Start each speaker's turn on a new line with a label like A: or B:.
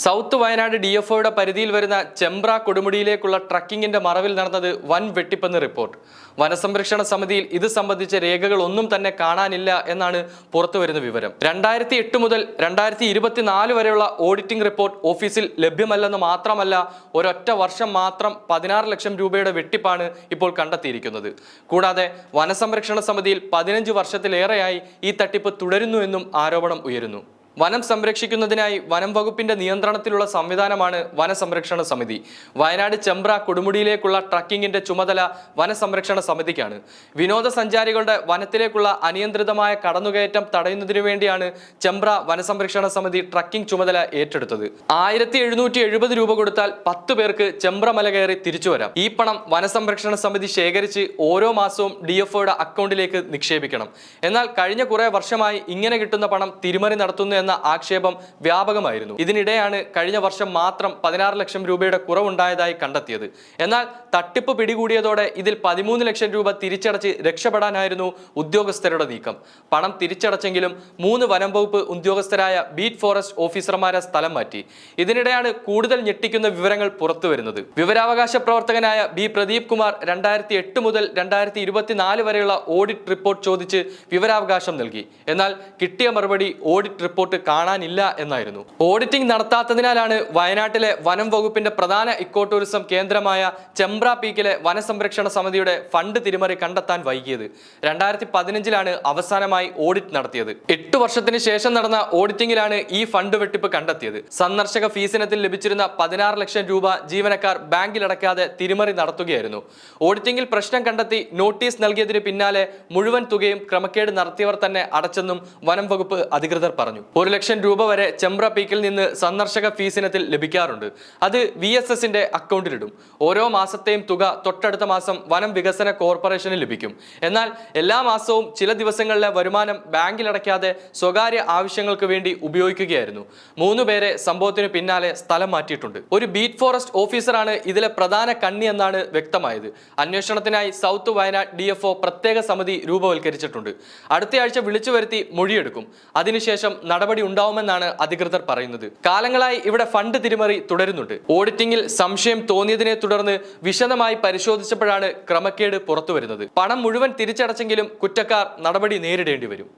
A: South Wayanad D F ഒയുടെ പരിധിയിൽ വരുന്ന ചെമ്പ്ര കൊടുമുടിയിലേക്കുള്ള ട്രക്കിങ്ങിന്റെ മറവിൽ നടന്നത് വൻ വെട്ടിപ്പെന്ന് റിപ്പോർട്ട്. വനസംരക്ഷണ സമിതിയിൽ ഇത് സംബന്ധിച്ച രേഖകൾ ഒന്നും തന്നെ കാണാനില്ല എന്നാണ് പുറത്തുവരുന്ന വിവരം. രണ്ടായിരത്തി എട്ട് മുതൽ രണ്ടായിരത്തി ഇരുപത്തിനാല് വരെയുള്ള ഓഡിറ്റിംഗ് റിപ്പോർട്ട് ഓഫീസിൽ ലഭ്യമല്ലെന്ന് മാത്രമല്ല ഒരൊറ്റ വർഷം മാത്രം പതിനാറ് ലക്ഷം രൂപയുടെ വെട്ടിപ്പാണ് ഇപ്പോൾ കണ്ടെത്തിയിരിക്കുന്നത്. കൂടാതെ വനസംരക്ഷണ സമിതിയിൽ പതിനഞ്ച് വർഷത്തിലേറെയായി ഈ തട്ടിപ്പ് തുടരുന്നുവെന്നും ആരോപണം ഉയരുന്നു. വനം സംരക്ഷിക്കുന്നതിനായി വനം വകുപ്പിന്റെ നിയന്ത്രണത്തിലുള്ള സംവിധാനമാണ് വനസംരക്ഷണ സമിതി. വയനാട് ചെമ്പ്ര കൊടുമുടിയിലേക്കുള്ള ട്രക്കിങ്ങിന്റെ ചുമതല വനസംരക്ഷണ സമിതിക്കാണ്. വിനോദസഞ്ചാരികളുടെ വനത്തിലേക്കുള്ള അനിയന്ത്രിതമായ കടന്നുകയറ്റം തടയുന്നതിനു വേണ്ടിയാണ് ചെമ്പ്ര വനസംരക്ഷണ സമിതി ട്രക്കിംഗ് ചുമതല ഏറ്റെടുത്തത്. ആയിരത്തി എഴുന്നൂറ്റി എഴുപത് രൂപ കൊടുത്താൽ പത്ത് പേർക്ക് ചെമ്പ്ര മല കയറി തിരിച്ചു വരാം. ഈ പണം വനസംരക്ഷണ സമിതി ശേഖരിച്ച് ഓരോ മാസവും ഡി അക്കൗണ്ടിലേക്ക് നിക്ഷേപിക്കണം. എന്നാൽ കഴിഞ്ഞ കുറേ വർഷമായി ഇങ്ങനെ കിട്ടുന്ന പണം തിരിമറി നടത്തുന്നു എന്ന ആക്ഷേപം വ്യാപകമായിരുന്നു. ഇതിനിടെയാണ് കഴിഞ്ഞ വർഷം മാത്രം പതിനാറ് ലക്ഷം രൂപയുടെ കുറവുണ്ടായതായി കണ്ടെത്തിയത്. എന്നാൽ തട്ടിപ്പ് പിടികൂടിയതോടെ ഇതിൽ പതിമൂന്ന് ലക്ഷം രൂപ തിരിച്ചടച്ച് രക്ഷപ്പെടാനായിരുന്നു ഉദ്യോഗസ്ഥരുടെ നീക്കം. പണം തിരിച്ചടച്ചെങ്കിലും മൂന്ന് വനം വകുപ്പ് ഉദ്യോഗസ്ഥരായ ബീറ്റ് ഫോറസ്റ്റ് ഓഫീസർമാരെ സ്ഥലം മാറ്റി. ഇതിനിടെയാണ് കൂടുതൽ ഞെട്ടിക്കുന്ന വിവരങ്ങൾ പുറത്തു വരുന്നത് വിവരാവകാശ പ്രവർത്തകനായ ബി പ്രദീപ് കുമാർ രണ്ടായിരത്തി എട്ട് മുതൽ രണ്ടായിരത്തി ഇരുപത്തിനാല് വരെയുള്ള ഓഡിറ്റ് റിപ്പോർട്ട് ചോദിച്ച് വിവരാവകാശം നൽകി. എന്നാൽ കിട്ടിയ മറുപടി ഓഡിറ്റ് റിപ്പോർട്ട് കാണാനില്ല എന്നായിരുന്നു. ഓഡിറ്റിംഗ് നടത്താത്തതിനാലാണ് വയനാട്ടിലെ വനം വകുപ്പിന്റെ പ്രധാന ഇക്കോ ടൂറിസം കേന്ദ്രമായ ചെമ്പ്ര പീക്കിലെ വനസംരക്ഷണ സമിതിയുടെ ഫണ്ട് തിരിമറി കണ്ടെത്താൻ വൈകിയത്. രണ്ടായിരത്തി പതിനഞ്ചിലാണ് അവസാനമായി ഓഡിറ്റ് നടത്തിയത്. എട്ട് വർഷത്തിന് ശേഷം നടന്ന ഓഡിറ്റിംഗിലാണ് ഈ ഫണ്ട് വെട്ടിപ്പ് കണ്ടെത്തിയത്. സന്ദർശക ഫീസിനത്തിൽ ലഭിച്ചിരുന്ന പതിനാറ് ലക്ഷം രൂപ ജീവനക്കാർ ബാങ്കിലടക്കാതെ തിരിമറി നടത്തുകയായിരുന്നു. ഓഡിറ്റിംഗിൽ പ്രശ്നം കണ്ടെത്തി നോട്ടീസ് നൽകിയതിന് പിന്നാലെ മുഴുവൻ തുകയും ക്രമക്കേട് നടത്തിയവർ തന്നെ അടച്ചെന്നും വനം വകുപ്പ് അധികൃതർ പറഞ്ഞു. ഒരു ലക്ഷം രൂപ വരെ ചെമ്പ്ര പീക്കിൽ നിന്ന് സന്ദർശക ഫീസിനത്തിൽ ലഭിക്കാറുണ്ട്. അത് വി എസ് എസിന്റെ അക്കൗണ്ടിലിടും ഓരോ മാസത്തെയും തുക തൊട്ടടുത്ത മാസം വനം വികസന കോർപ്പറേഷന് ലഭിക്കും. എന്നാൽ എല്ലാ മാസവും ചില ദിവസങ്ങളിലെ വരുമാനം ബാങ്കിലടയ്ക്കാതെ സ്വകാര്യ ആവശ്യങ്ങൾക്ക് വേണ്ടി ഉപയോഗിക്കുകയായിരുന്നു. മൂന്ന് പേരെ സംഭവത്തിന് പിന്നാലെ സ്ഥലം മാറ്റിയിട്ടുണ്ട്. ഒരു ബീറ്റ് ഫോറസ്റ്റ് ഓഫീസറാണ് ഇതിലെ പ്രധാന കണ്ണി എന്നാണ് വ്യക്തമായത്. അന്വേഷണത്തിനായി സൗത്ത് വയനാട് ഡി പ്രത്യേക സമിതി രൂപവൽക്കരിച്ചിട്ടുണ്ട്. അടുത്തയാഴ്ച വിളിച്ചു വരുത്തി മൊഴിയെടുക്കും. അതിനുശേഷം നടപടി ഉണ്ടാവുമെന്നാണ് അധികൃതർ പറയുന്നത്. കാലങ്ങളായി ഇവിടെ ഫണ്ട് തിരിമറി തുടരുന്നുണ്ട്. ഓഡിറ്റിംഗിൽ സംശയം തോന്നിയതിനെ തുടർന്ന് വിശദമായി പരിശോധിച്ചപ്പോഴാണ് ക്രമക്കേട് പുറത്തുവരുന്നത്. പണം മുഴുവൻ തിരിച്ചടച്ചെങ്കിലും കുറ്റക്കാർ നടപടി നേരിടേണ്ടി വരും